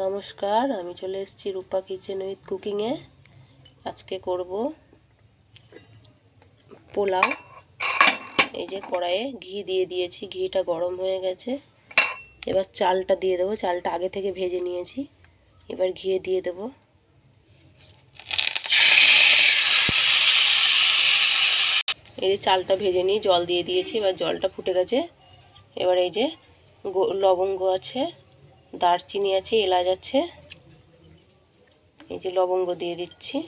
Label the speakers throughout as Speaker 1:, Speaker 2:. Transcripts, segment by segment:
Speaker 1: নমস্কার, আমি চলে এসেছি রূপা কিচেন উইথ কুকিংয়ে আজকে করব পোলাও। এই যে কড়াইয়ে ঘি দিয়ে দিয়েছি, ঘিটা গরম হয়ে গেছে। এবার চালটা দিয়ে দেবো, চালটা আগে থেকে ভেজে নিয়েছি। এবার ঘিয়ে দিয়ে দেবো। এই যে চালটা ভেজে নিয়ে জল দিয়ে দিয়েছি, এবার জলটা ফুটে গেছে। এবার এই যে লবঙ্গ আছে। দারচিনি আছে, এলাচ আছে। এই যে লবঙ্গ দিয়ে দিচ্ছি।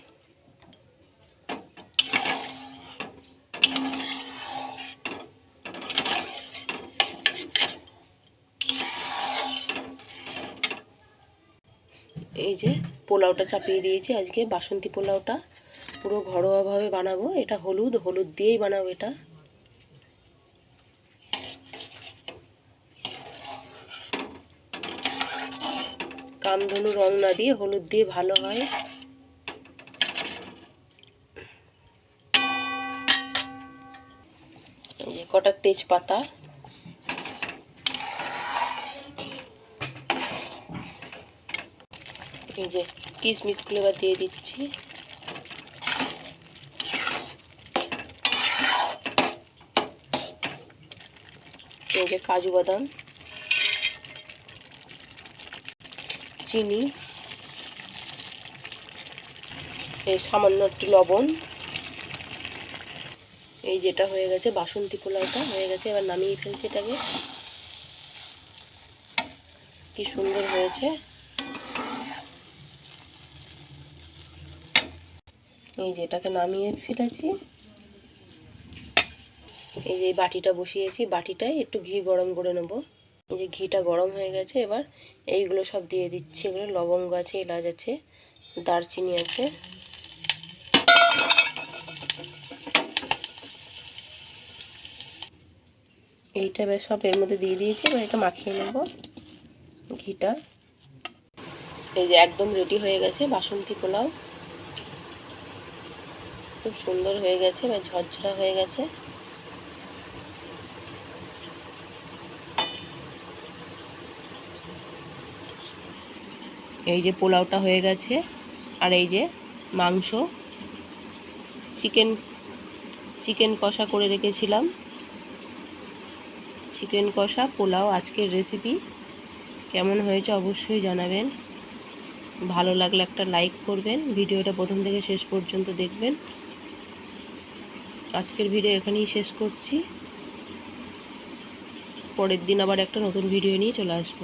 Speaker 1: এই যে পোলাওটা চাপিয়ে দিয়েছি। আজকে বাসন্তী পোলাওটা পুরো ঘরোয়াভাবে বানাবো। এটা হলুদ হলুদ দিয়েই বানাবো এটা। কামধনু রং না দিয়ে হলুদ দিয়ে ভালো হয়। কটা তেজপাতা। এই যে কিশমিশগুলো এবার দিয়ে দিচ্ছি। যে কাজু বাদাম। চিনি, এই সামান্য একটু লবণ, এই যেটা হয়ে গেছে বাসন্তী পোলাওটা হয়ে গেছে, এবার নামিয়ে ফেলছি এটাকে। কি সুন্দর হয়েছে। এই যে এটাকে নামিয়ে ফেলেছি। এই যে বাটিটা বসিয়েছি, বাটিটায় একটু ঘি গরম করে নেব। এই যে ঘিটা গরম হয়ে গেছে, এবার এইগুলো সব দিয়ে দিচ্ছি। এগুলো লবঙ্গ আছে, এলাচ আছে, দারচিনি আছে। এইটা বেশ সব এর মধ্যে দিয়ে দিয়েছি, এবার এটা মাখিয়ে নেব ঘিটা। এই যে একদম রেডি হয়ে গেছে বাসন্তী পোলাও। খুব সুন্দর হয়ে গেছে বা ঝরঝরা হয়ে গেছে। এই যে পোলাওটা হয়ে গেছে, আর এই যে মাংস। চিকেন চিকেন কষা করে রেখেছিলাম। চিকেন কষা, পোলাও, আজকের রেসিপি কেমন হয়েছে অবশ্যই জানাবেন। ভালো লাগলে একটা লাইক করবেন। ভিডিওটা প্রথম থেকে শেষ পর্যন্ত দেখবেন। আজকের ভিডিও এখানেই শেষ করছি। পরের দিন আবার একটা নতুন ভিডিও নিয়ে চলে আসব।